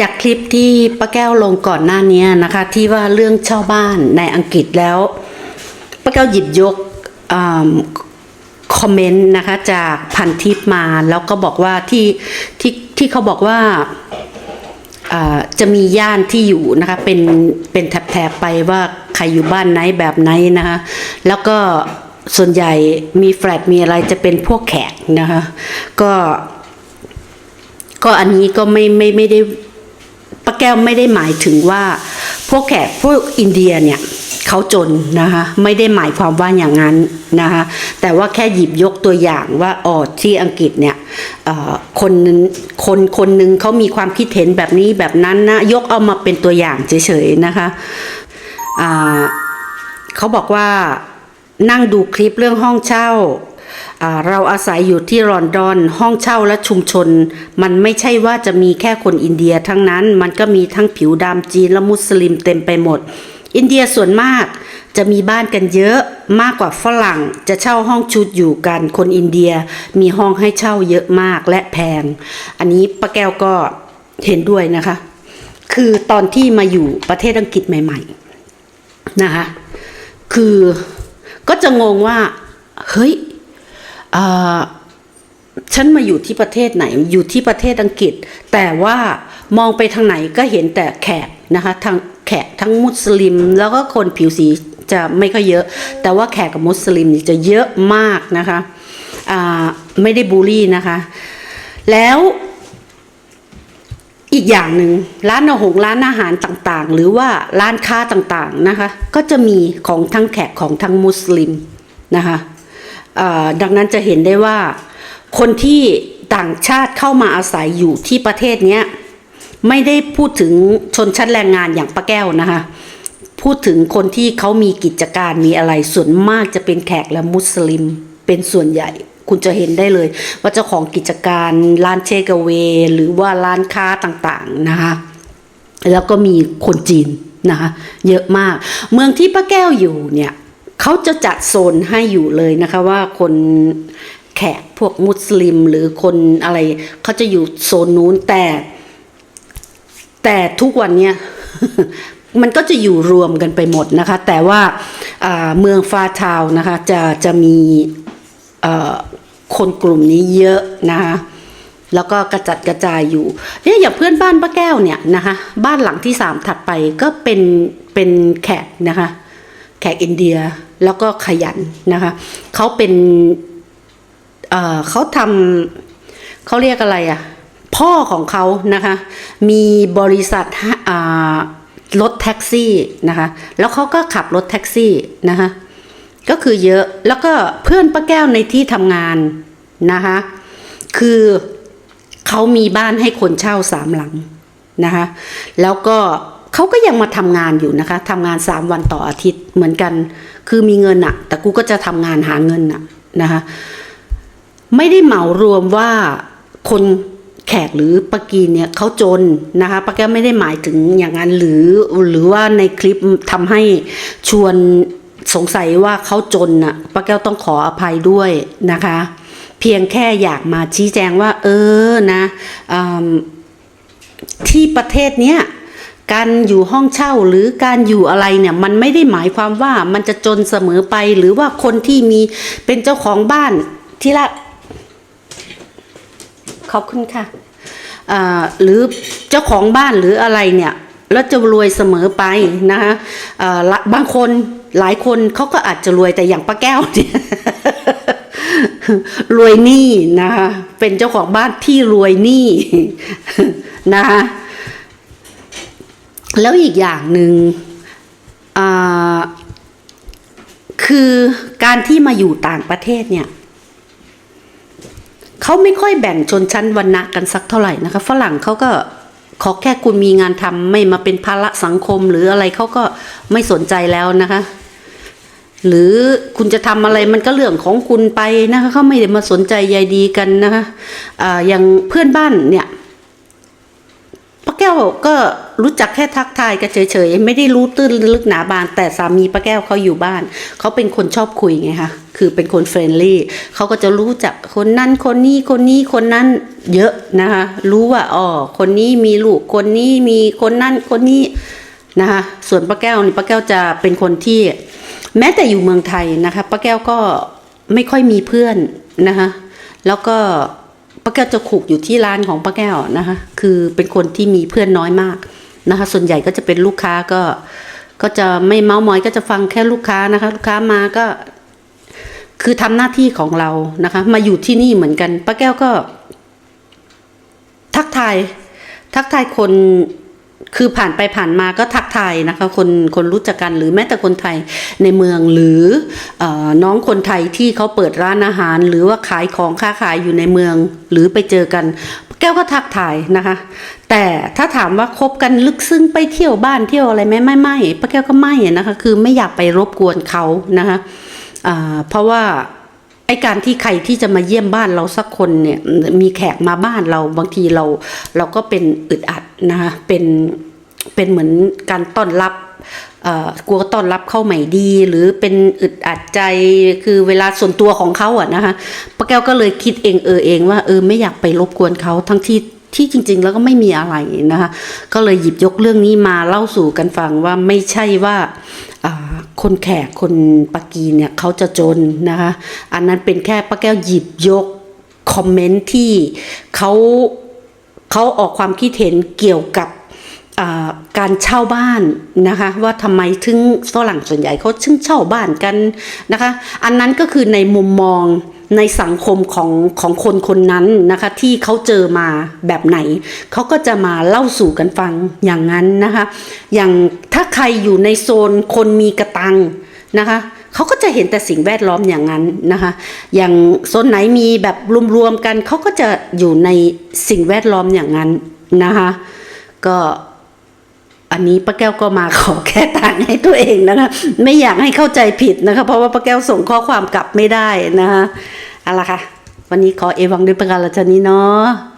จากคลิปที่ป้าแก้วลงก่อนหน้านี้นะคะ ที่ว่าเรื่องเช่าบ้านในอังกฤษแล้วป้าแก้วหยิบยกอคอมเมนต์นะคะจากพันทิปมาแล้วก็บอกว่าที่ที่ที่เขาบอกว่าอ่าจะมีย่านที่อยู่นะคะเป็นเป็นแถบๆไปว่าใครอยู่บ้านไหนแบบไหนนะคะแล้วก็ส่วนใหญ่มีแฟลตมีอะไรจะเป็นพวกแขกนะคะก็ก็อันนี้ก็ไม่ไม่ไม่ได้ ป้าแก้วไม่ได้หมายถึงว่า พวกแขกพวกอินเดียเนี่ยเขาจนนะคะไม่ได้หมายความว่าอย่างนั้นนะคะแต่ว่าแค่หยิบยกตัวอย่างว่าอ๋อที่อังกฤษเนี่ยคนคนคนหนึ่งเขามีความคิดเห็นแบบนี้แบบนั้นนะยกเอามาเป็นตัวอย่างเฉยๆนะคะเขาบอกว่านั่งดูคลิปเรื่องห้องเช่า เราอาศัยอยู่ที่ลอนดอนห้องเช่าและชุมชน มันไม่ใช่ว่าจะมีแค่คนอินเดียทั้งนั้นมันก็มีทั้งผิวดำจีนและมุสลิมเต็มไปหมด อินเดียส่วนมากจะมีบ้านกันเยอะมากกว่าฝรั่งจะเช่าห้องชุดอยู่กันคนอินเดียมีห้องให้เช่าเยอะมากและแพง อันนี้ป้าแก้วก็เห็นด้วยนะคะ คือตอนที่มาอยู่ประเทศอังกฤษใหม่ ๆนะคะคือก็จะงงว่า เฮ้ย ฉันมาอยู่ที่ประเทศไหน อยู่ที่ประเทศอังกฤษ แต่ว่ามองไปทางไหนก็เห็นแต่แขกนะคะทางแขกทั้งมุสลิม แล้วก็คนผิวสีจะไม่ค่อยเยอะ แต่ว่าแขกกับมุสลิมนี่จะเยอะมากนะคะไม่ได้บูลลี่นะคะ แล้วอีกอย่างหนึ่งร้านอาหงร้านอาหารต่างๆ หรือว่าร้านค้าต่างๆนะคะ ก็จะมีของทั้งแขกของทั้งมุสลิมนะคะ ดังนั้นจะเห็นได้ว่าคนที่ต่างชาติเข้ามาอาศัยอยู่ที่ประเทศนี้ไม่ได้พูดถึงชนชั้นแรงงานอย่างป้าแก้วนะคะ พูดถึงคนที่เขามีกิจการมีอะไรส่วนมากจะเป็นแขกและมุสลิมเป็นส่วนใหญ่ คุณจะเห็นได้เลย ว่าเจ้าของกิจการร้านเชคเว หรือว่าร้านค้าต่างๆนะคะแล้วก็มีคนจีนนะคะเยอะมาก เมืองที่ป้าแก้วอยู่เนี่ย เขาจะจัดโซนให้อยู่เลยนะคะว่าคนแขกพวกมุสลิมหรือคนอะไรเขาจะอยู่โซนนู้นแต่ แต่ทุกวันเนี้ยมันก็จะอยู่รวมกันไปหมดนะคะ แต่ว่าเมืองฟาทาวนะคะจะจะมีคนกลุ่มนี้เยอะนะคะแล้วก็กระจัดกระจายอยู่เนี่ยอย่างเพื่อนบ้านป้าแก้วเนี่ยนะคะบ้านหลังที่สามถัดไปก็เป็นเป็นแขกนะคะ แขกอินเดียแล้วก็ขยันนะคะเขาเป็นเเขาทำเขาเรียกอะไรอะพ่อของเขานะคะมีบริษัทรถแท็กซี่นะคะแล้วเขาก็ขับรถแท็กซี่นะคะก็คือเยอะแล้วก็เพื่อนป้าแก้วในที่ทำงานนะคะคือเขามีบ้านให้คนเช่าสามหลังนะคะแล้วก็ เขาก็ยังมาทำงานอยู่นะคะทำงานสามวันต่ออาทิตย์เหมือนกัน คือมีเงินอะแต่กูก็จะทำงานหาเงินอะนะคะไม่ได้เหมารวมว่าคนแขกหรือปากีเนี่ยเขาจนนะคะป้าแก้วไม่ได้หมายถึงอย่างนั้นหรือหรือว่าในคลิปทำให้ชวนสงสัยว่าเขาจนน่ะป้าแก้วต้องขออภัยด้วยนะคะ เพียงแค่อยากมาชี้แจงว่า เออนะอืมที่ประเทศเนี้ย การอยู่ห้องเช่าหรือการอยู่อะไรเนี่ยมันไม่ได้หมายความว่ามันจะจนเสมอไปหรือว่าคนที่มีเป็นเจ้าของบ้านที่ละขอบคุณค่ะหรือเจ้าของบ้านหรืออะไรเนี่ยแล้วจะรวยเสมอไปนะคะอ่าละบางคนหลายคนเขาก็อาจจะรวยแต่อย่างป้าแก้วเนี่ยรวยหนี้นะคะเป็นเจ้าของบ้านที่รวยหนี้นะคะ แล้วอีกอย่างหนึ่งอ่าคือการที่มาอยู่ต่างประเทศเนี่ยเขาไม่ค่อยแบ่งชนชั้นวรรณะกันสักเท่าไหร่นะคะ ฝรั่งเขาก็ขอแค่คุณมีงานทำไม่มาเป็นภาระสังคมหรืออะไรเขาก็ไม่สนใจแล้วนะคะ หรือคุณจะทำอะไรมันก็เรื่องของคุณไปนะคะเขาไม่ได้มาสนใจใยดีกันนะคะออย่างเพื่อนบ้านเนี่ย วก็รู้จักแค่ทักทายกันเฉยๆ ไม่ได้รู้ตื้นลึกหนาบางแต่สามีป้าแก้วเขาอยู่บ้าน เขาเป็นคนชอบคุยไงคะคือเป็นคนเฟรนลี่เขาก็จะรู้จักคนนั้นคนนี้คนนี้คนนั้นเยอะนะคะ รู้ว่าอ๋อคนนี้มีลูกคนนี้มีคนนั้นคนนี้นะคะส่วนป้าแก้วนี่ป้าแก้วจะเป็นคนที่ แม้แต่อยู่เมืองไทยนะคะป้าแก้วก็ไม่ค่อยมีเพื่อนนะคะแล้วก็ ป้าแก้วจะขุกอยู่ที่ร้านของป้าแก้วนะคะ คือเป็นคนที่มีเพื่อนน้อยมากนะคะ ส่วนใหญ่ก็จะเป็นลูกค้าก็ ก็จะไม่เมาส์มอยก็จะฟังแค่ลูกค้านะคะ ลูกค้ามาก็ คือทำหน้าที่ของเรานะคะ มาอยู่ที่นี่เหมือนกันป้าแก้วก็ ทักทายทักทายคน คือผ่านไปผ่านมาก็ทักทายนะคะคนคนรู้จักกันหรือแม้แต่คนไทยในเมืองหรืออน้องคนไทยที่เขาเปิดร้านอาหาร หรือว่าขายของค้าขายอยู่ในเมือง หรือไปเจอกัน แก้วก็ทักทายนะคะ แต่ถ้าถามว่าคบกันลึกซึ้งไปเที่ยวบ้านเที่ยวอะไรไหมไม่ไม่ป้าแก้วก็ไม่นะคะคือไม่อยากไปรบกวนเขานะคะเพราะว่า ไอการที่ใครที่จะมาเยี่ยมบ้านเราสักคนเนี่ยมีแขกมาบ้านเราบางทีเรา เราก็เป็นอึดอัดนะคะเป็นเป็นเหมือนการต้อนรับกลัวต้อนรับเข้าใหม่ดี หรือเป็นอึดอัดใจคือเวลาส่วนตัวของเขาอะนะคะป้าแก้วก็เลยคิดเองเออเองว่าเออไม่อยากไปรบกวนเขาทั้งที่ที่จริง ๆ แล้วก็ไม่มีอะไรนะคะ ก็เลยหยิบยกเรื่องนี้มาเล่าสู่กันฟังว่าไม่ใช่ว่า คนแขกคนปากีเนี่ยเขาจะจนนะคะอันนั้นเป็นแค่ป้าแก้วหยิบยกคอมเมนต์ที่เขาเขาออกความคิดเห็นเกี่ยวกับการเช่าบ้านนะคะว่าทำไมถึงฝรั่งส่วนใหญ่เขาถึงเช่าบ้านกันนะคะ อันนั้นก็คือในมุมมอง ในสังคมของของคนคนนั้นนะคะที่เขาเจอมาแบบไหน เขาก็จะมาเล่าสู่กันฟังอย่างนั้นนะคะอย่างถ้าใครอยู่ในโซนคนมีกระตังนะคะเขาก็จะเห็นแต่สิ่งแวดล้อมอย่างนั้นนะคะ อย่างโซนไหนมีแบบรวมๆกันเขาก็จะอยู่ในสิ่งแวดล้อมอย่างนั้นนะคะก็ อันนี้ป้าแก้วก็มาขอแค่ต่างให้ตัวเองนะคะ ไม่อยากให้เข้าใจผิดนะคะ เพราะว่าป้าแก้วส่งข้อความกลับไม่ได้นะคะเอาละค่ะ วันนี้ขอเอวังด้วยประการละชนี้เนาะ